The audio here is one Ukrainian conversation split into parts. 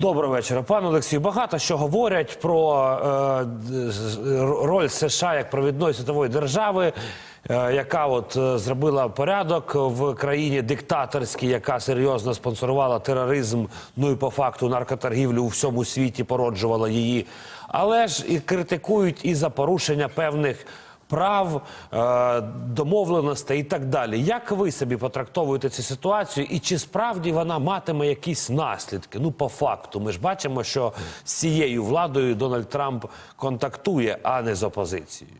Доброго вечора, пане Олексію. Багато що говорять про е, роль США як провідної світової держави, е, яка от е, зробила порядок в країні диктаторській, яка серйозно спонсорувала тероризм, ну і по факту наркоторгівлю у всьому світі породжувала її. Але ж і критикують і за порушення певних прав, е, домовленостей і так далі. Як ви собі потрактовуєте цю ситуацію, і чи справді вона матиме якісь наслідки? Ну, по факту, ми ж бачимо, що з цією владою Дональд Трамп контактує, а не з опозицією.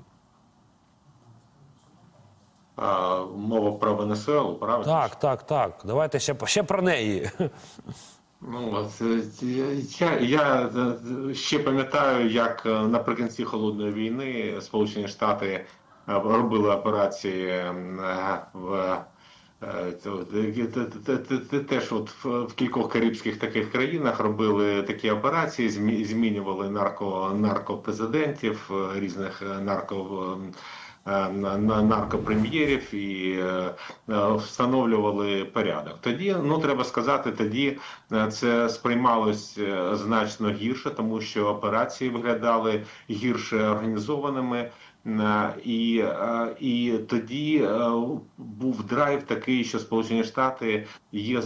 А, мова про Венесуелу, правильно? Так, так, так. Давайте ще, ще про неї. Ну, от, е, я, я е, ще пам'ятаю, як е, наприкінці холодної війни Сполучені Штати робили операції в теж от в кількох карибських таких країнах робили такі операції, змінювали нарко, наркопрезидентів, різних нарко. Е, на- на наркопрем'єрів і е, встановлювали порядок. Тоді, ну треба сказати, тоді е, це сприймалось значно гірше, тому що операції виглядали гірше організованими. І, і тоді був драйв такий, що Сполучені Штати є,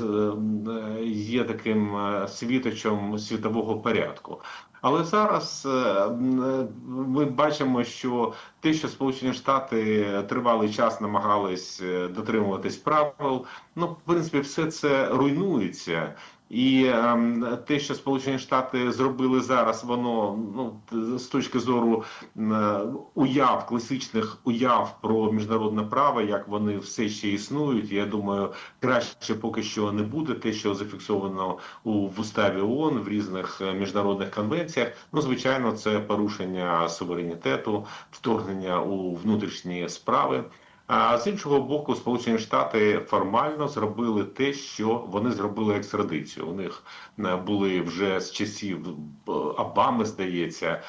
є таким світочем світового порядку. Але зараз е, е, ми бачимо, що те, що Сполучені Штати тривалий час намагались е, дотримуватись правил, ну в принципі, все це руйнується. І ем, те, що Сполучені Штати зробили зараз, воно ну з точки зору уяв, класичних уяв про міжнародне право, як вони все ще існують. Я думаю, краще поки що не буде те, що зафіксовано у в уставі ООН в різних е, міжнародних конвенціях. Ну, звичайно, це порушення суверенітету, вторгнення у внутрішні справи. А з іншого боку, Сполучені Штати формально зробили те, що вони зробили екстрадицію. У них е, були вже з часів е, Обами, здається,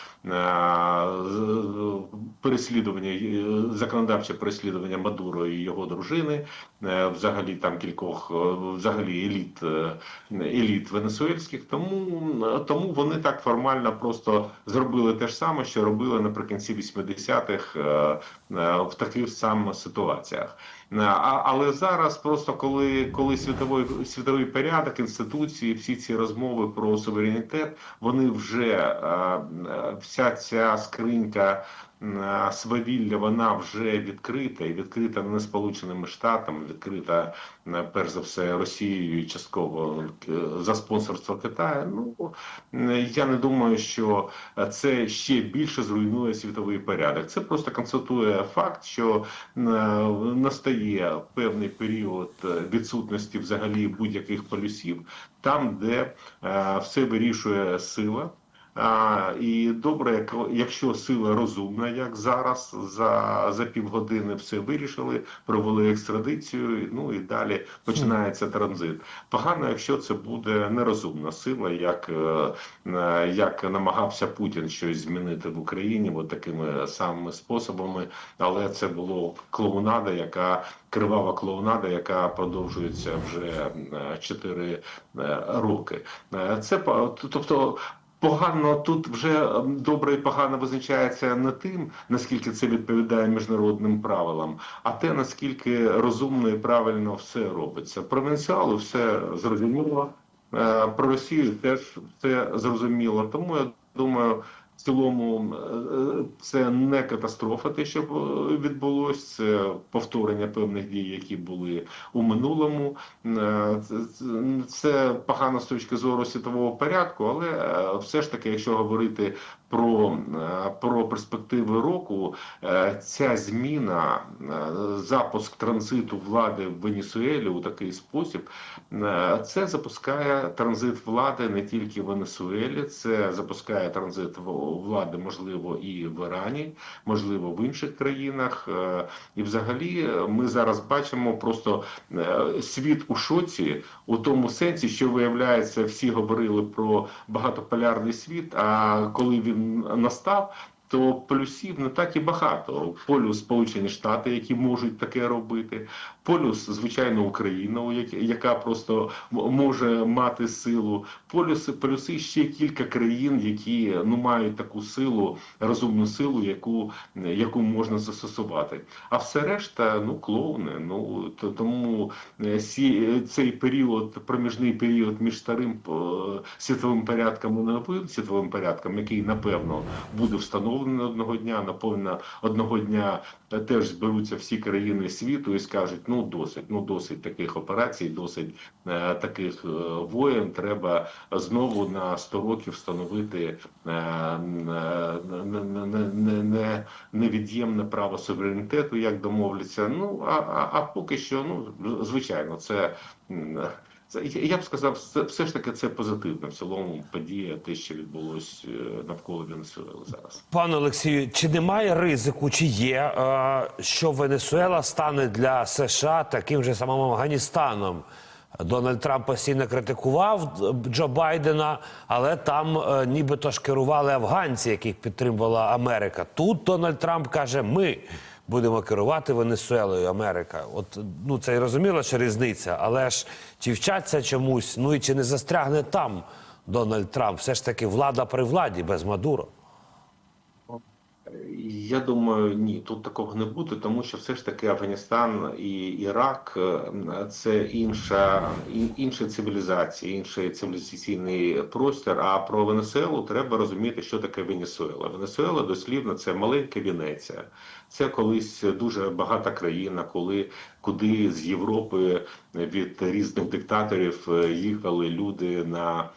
переслідування е, законодавче переслідування Мадуро і його дружини, е, взагалі там кількох е, взагалі еліт е, еліт венесуельських. Тому е, тому вони так формально просто зробили те ж саме, що робили наприкінці 80-х е, е, в таких самих ситуаціях. Е, А, але зараз просто коли, коли світовий світовий порядок, інституції, всі ці розмови про суверенітет, вони вже е, е, вся ця скринька свавілля, вона вже відкрита і відкрита не Сполученими Штатами, відкрита перш за все Росією і частково е, за спонсорство Китаю. Ну я не думаю, що це ще більше зруйнує світовий порядок. Це просто констатує факт, що настає певний період е, відсутності взагалі будь-яких полюсів, там, де е, все вирішує сила. І добре, як- якщо сила розумна, як зараз за, за півгодини все вирішили, провели екстрадицію, ну і далі починається транзит. Погано, якщо це буде нерозумна сила, як, е, е, як намагався Путін щось змінити в Україні, от такими самими способами, але це було клоунада, яка кривава клоунада, яка продовжується вже 4 роки. Е, Це по- тобто. Погано тут вже ем, добре і погано визначається не тим, наскільки це відповідає міжнародним правилам, а те наскільки розумно і правильно все робиться. Про Венесуелу все зрозуміло, е, про Росію теж все зрозуміло. Тому я думаю, в цілому е, це не катастрофа, те, що відбулося, це повторення певних дій, які були у минулому. Е, це- погано з точки зору світового порядку, але е, все ж таки, якщо говорити про, е, про перспективи року, е, ця зміна, е, запуск транзиту влади в Венесуелі у такий спосіб, це запускає транзит влади не тільки в Венесуелі, це запускає транзит влади, можливо, і в Ірані, можливо, в інших країнах. І взагалі ми зараз бачимо просто світ у шоці у тому сенсі, що виявляється, всі говорили про багатополярний світ. А коли він настав, то плюсів не так і багато. Полюс Сполучені Штати, які можуть таке робити. Полюс, звичайно, Україна, як- яка просто може мати силу. Полюси, плюси ще кілька країн, які ну мають таку силу, розумну силу, яку, яку можна застосувати. А все решта, ну клоуни. Ну то тому е, сі, цей період, проміжний період між старим е, світовим порядком і новим світовим порядком, який напевно буде встановлений одного дня, напевно, одного дня е, теж зберуться всі країни світу і скажуть: ну досить, ну досить таких операцій, досить е, таких е, воєн. Треба знову на 100 років встановити е, не- не- невід'ємне право суверенітету, як домовляться. Ну а, а, а поки що, ну звичайно, це. Це я б сказав, це все ж таки це позитивна в цілому подія, те, що відбулось е, навколо Венесуели зараз. Пане Олексію, чи немає ризику, чи є, е, що Венесуела стане для США таким же самим Афганістаном? Дональд Трамп постійно критикував Джо Байдена, але там е, нібито ж керували афганці, яких підтримувала Америка. Тут Дональд Трамп каже: ми будемо керувати Венесуелою Америка. От ну це і розуміло, що різниця, але ж чи вчаться чомусь? Ну і чи не застрягне там Дональд Трамп? Все ж таки влада при владі без Мадуро. Я думаю, ні, тут такого не буде, тому що все ж таки Афганістан і Ірак е, це інша інша цивілізація, інший цивілізаційний простір. А про Венесуелу треба розуміти, що таке Венесуела. Венесуела дослівно це маленька Венеція. Це колись дуже багата країна, коли куди з Європи від різних диктаторів е, їхали люди на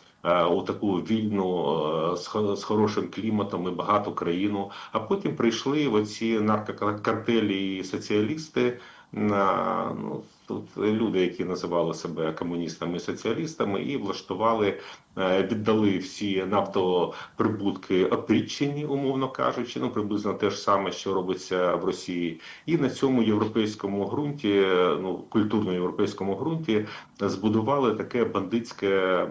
у таку вільну е, з хорошим кліматом і багату країну. А потім прийшли оці наркокартелі і соціалісти. На ну тут люди, які називали себе комуністами і соціалістами, і влаштували, е, віддали всі нафтоприбутки опрічені, умовно кажучи, ну приблизно те ж саме, що робиться в Росії, і на цьому європейському ґрунті, е, ну культурно-європейському ґрунті, збудували таке бандитське е,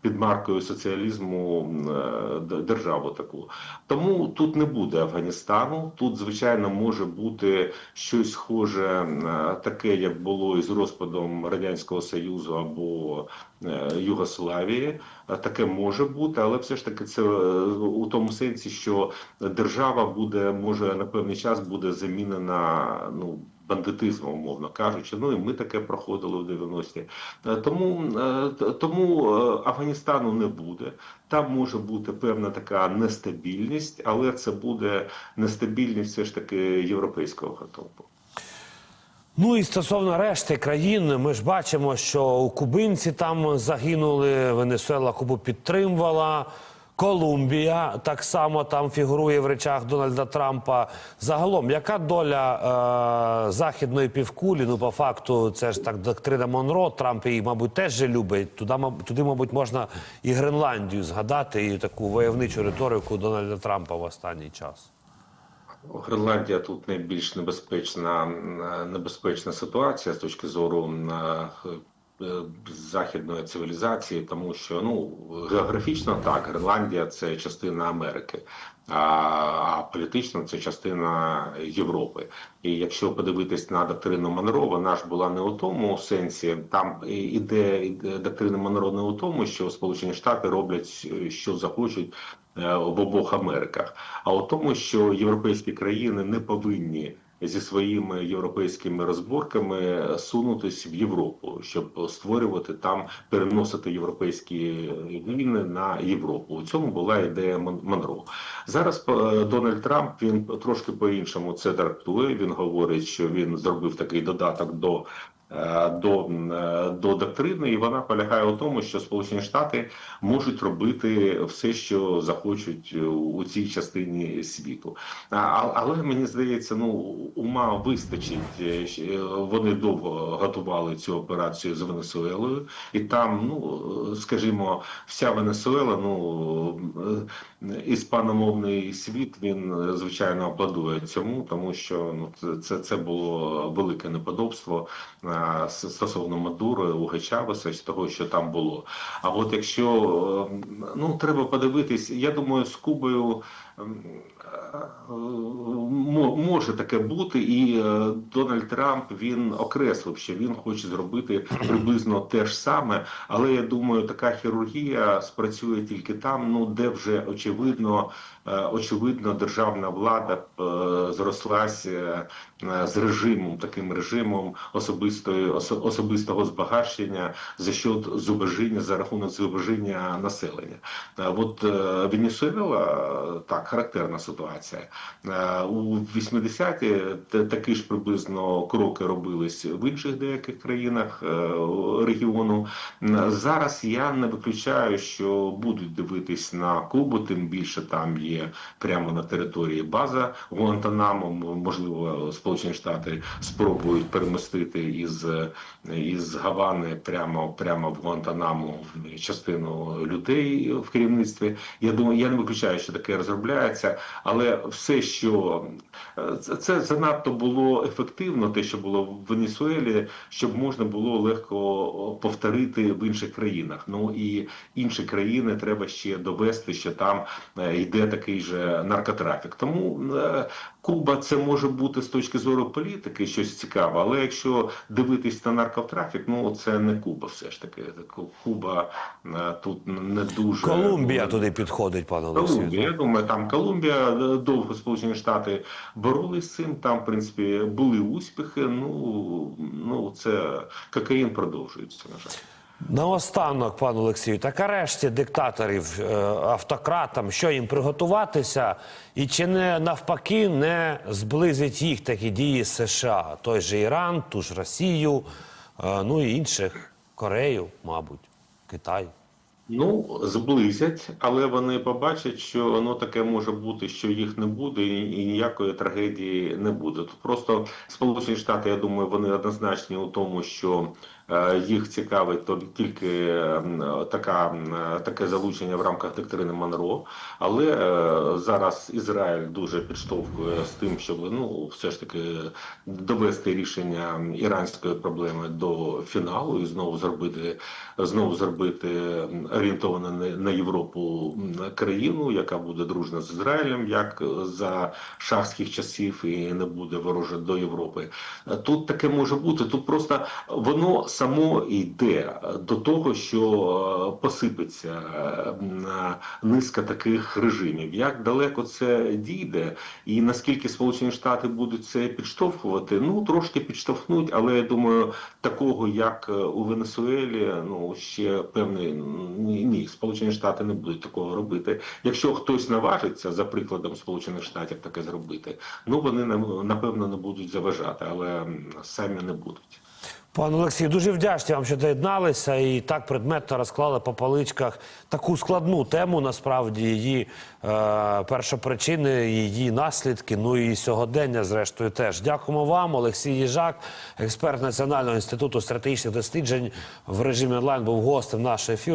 під маркою соціалізму е, державу таку. Тому тут не буде Афганістану. Тут, звичайно, може бути щось схоже е, таке, як було із розпадом радянського союзу або е, Югославії. Е, Таке може бути, але все ж таки це е, у тому сенсі, що держава буде може на певний час буде замінена ну. Бандитизмом, умовно кажучи, ну і ми таке проходили в 90-ті. Е, Тому, тому Афганістану не буде. Там може бути певна така нестабільність, але це буде нестабільність все ж таки європейського гатунку. Ну і стосовно решти країн, ми ж бачимо, що кубинці там загинули, Венесуела Кубу підтримувала. Колумбія так само там фігурує в речах Дональда Трампа. Загалом, яка доля е, західної півкулі? Ну, по факту, це ж так доктрина Монро. Трамп її, мабуть, теж же любить. Туди, туди, мабуть, можна і Гренландію згадати, і таку войовничу риторику Дональда Трампа в останній час. Гренландія тут найбільш небезпечна е, небезпечна ситуація з точки зору е, е, західної цивілізації, тому що ну географічно так Гренландія це частина Америки. А, політично це частина Європи. І якщо подивитись на доктрину Монро, вона ж була не у тому сенсі. Там іде, доктрина Монро не у тому, що Сполучені Штати роблять що захочуть в обох Америках, а у тому, що європейські країни не повинні зі своїми європейськими розборками сунутись в Європу, щоб створювати там, переносити європейські війни на Європу. У цьому була ідея Мон- Монро. Зараз е, Дональд Трамп він трошки по-іншому це трактує. Він говорить, що він зробив такий додаток до. Е, До, е, до доктрини, і вона полягає у тому, що Сполучені Штати можуть робити все, що захочуть у цій частині світу. А- Але мені здається, ну ума вистачить. Е, Вони довго готували цю операцію з Венесуелою, і там, ну скажімо, вся Венесуела, ну іспаномовний світ він звичайно аплодує цьому, тому що ну це- це, було велике неподобство стосовно Мадури, Уга Чавеса, з того, що там було. А от якщо е, ну треба подивитись, я думаю, з Кубою. Е, мо- Може таке бути, і е, Дональд Трамп він окреслив, що він хоче зробити приблизно те ж саме. Але я думаю, така хірургія спрацює тільки там, ну де вже очевидно, е, очевидно, державна влада зрослася з режимом, таким режимом особистої особистого збагачення за счет зубожіння за рахунок зубожіння населення. От Венесуела е, так характерна ситуація. Е, У 80-ті такі ж приблизно кроки робились в інших деяких країнах е, регіону. Зараз я не виключаю, що будуть дивитись на Кубу, тим більше там є прямо на території база Гуантанамо. Можливо, Сполучені Штати спробують перемістити із, із Гавани прямо, прямо в Гуантанамо частину людей в керівництві. Я думаю, я не виключаю, що таке розробляється, але все, що це занадто було ефективно, те, що було в Венесуелі, щоб можна було легко повторити в інших країнах. Ну і інші країни треба ще довести, що там е, йде такий же наркотрафік. Тому е, Куба це може бути з точки зору політики щось цікаве, але якщо дивитись на наркотрафік, ну це не Куба, все ж таки. Куба е, тут не дуже Колумбія туди підходить, пане Колумбія, я думаю, там Колумбія е, довго Сполучені Штати боролись з цим. Там, в принципі, були успіхи. Ну ну це кокаїн продовжується. На жаль. Наостанок, пане Олексію, так арешті диктаторів, е, автократам, що їм приготуватися, і чи не навпаки не зблизить їх такі дії США, той же Іран, ту ж Росію, е, ну і інших Корею, мабуть, Китай. Ну, зблизять, але вони побачать, що ну таке може бути, що їх не буде, і, ніякої трагедії не буде. Тут просто Сполучені Штати, я думаю, вони однозначні у тому, що їх цікавить тільки е, така, таке залучення в рамках доктрини Монро. Але е, зараз Ізраїль дуже підштовхує з тим, щоб ну все ж таки довести рішення іранської проблеми до фіналу і знову зробити знову зробити орієнтовану на, Європу країну, яка буде дружна з Ізраїлем, як за шахських часів і не буде ворожа до Європи. Тут таке може бути. Тут просто воно само йде до того, що е, посипеться низка таких режимів. Як далеко це дійде, і наскільки Сполучені Штати будуть це підштовхувати, ну трошки підштовхнуть, але я думаю, такого як е, у Венесуелі, ну ще певний ні, ні, Сполучені Штати не будуть такого робити. Якщо хтось наважиться за прикладом Сполучених Штатів таке зробити, ну вони напевно не будуть заважати, але самі не будуть. Пане Олексію, дуже вдячні вам, що доєдналися і так предметно розклали по поличках таку складну тему, насправді її е, першопричини, її наслідки, ну і сьогодення, зрештою, теж. Дякуємо вам, Олексій Їжак, експерт Національного інституту стратегічних досліджень в режимі онлайн, був гостем нашого ефіру.